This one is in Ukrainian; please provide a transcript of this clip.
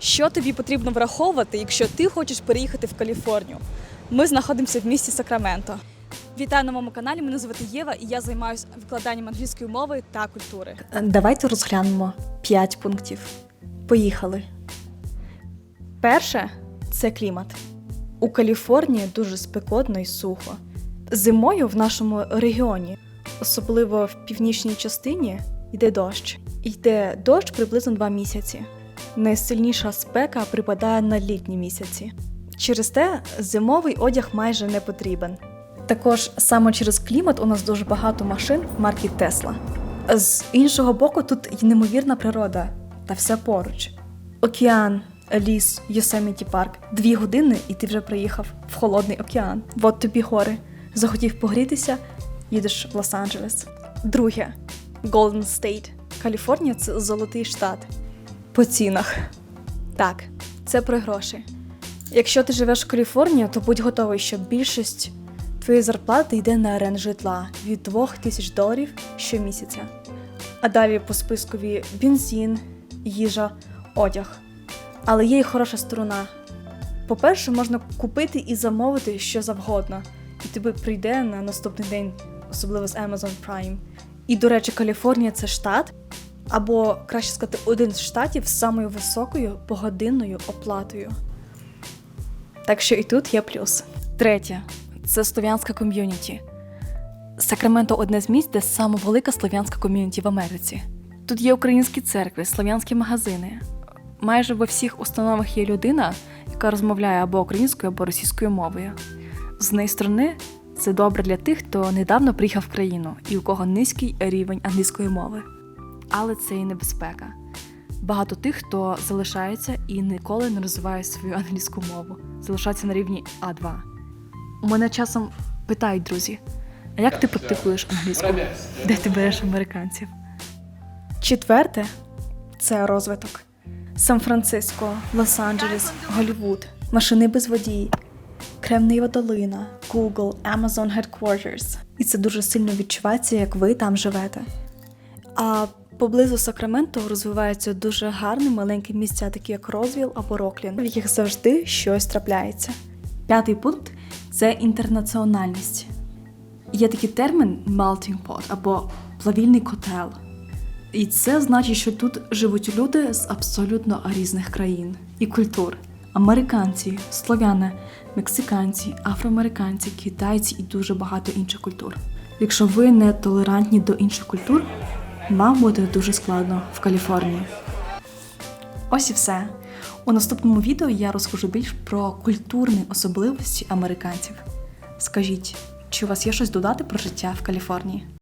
Що тобі потрібно враховувати, якщо ти хочеш переїхати в Каліфорнію? Ми знаходимося в місті Сакраменто. Вітаю на моєму каналі. Мене звати Єва, і я займаюся викладанням англійської мови та культури. Давайте розглянемо 5 пунктів. Поїхали. Перше це клімат. У Каліфорнії дуже спекотно і сухо. Зимою в нашому регіоні, особливо в північній частині, йде дощ. Йде дощ приблизно 2 місяці. Найсильніша спека припадає на літні місяці. Через те зимовий одяг майже не потрібен. Також саме через клімат у нас дуже багато машин марки Тесла. З іншого боку, тут й неймовірна природа та все поруч. Океан, ліс, Йосеміті парк. Дві години, і ти вже приїхав в холодний океан. От тобі гори. Захотів погрітися, їдеш в Лос-Анджелес. Друге Golden State. Каліфорнія це золотий штат. По цінах. Так, це про гроші. Якщо ти живеш в Каліфорнії, то будь готовий, що більшість твоєї зарплати йде на оренду житла від 2000 доларів щомісяця. А далі по спискові бензин, їжа, одяг. Але є й хороша сторона. По-перше, можна купити і замовити що завгодно, і тобі прийде на наступний день, особливо з Amazon Prime. І, до речі, Каліфорнія це штат, або краще сказати, один з штатів з самою високою погодинною оплатою. Так що і тут є плюс. Третє це слов'янська ком'юніті. Сакраменто одне з місць, де саме велика слов'янська ком'юніті в Америці. Тут є українські церкви, слов'янські магазини. Майже во всіх установах є людина, яка розмовляє або українською, або російською мовою. З однієї сторони, це добре для тих, хто недавно приїхав в країну і у кого низький рівень англійської мови. Але це і небезпека. Багато тих, хто залишається і ніколи не розвиває свою англійську мову, залишаються на рівні А2. У мене часом питають друзі, а як ти практикуєш англійську? Де ти береш американців? Четверте це розвиток. Сан-Франциско, Лос-Анджелес, Голлівуд, машини без водій, Кремнієва долина, Google, Amazon Headquarters. І це дуже сильно відчувається, як ви там живете. А поблизу Сакраменто розвиваються дуже гарні маленькі місця, такі як Розвіл або Роклін, в яких завжди щось трапляється. П'ятий пункт це інтернаціональність. Є такий термін melting pot або плавільний котел. І це значить, що тут живуть люди з абсолютно різних країн і культур: американці, слов'яни, мексиканці, афроамериканці, китайці і дуже багато інших культур. Якщо ви не толерантні до інших культур, вам буде дуже складно в Каліфорнії. Ось і все. У наступному відео я розкажу більш про культурні особливості американців. Скажіть, чи у вас є щось додати про життя в Каліфорнії?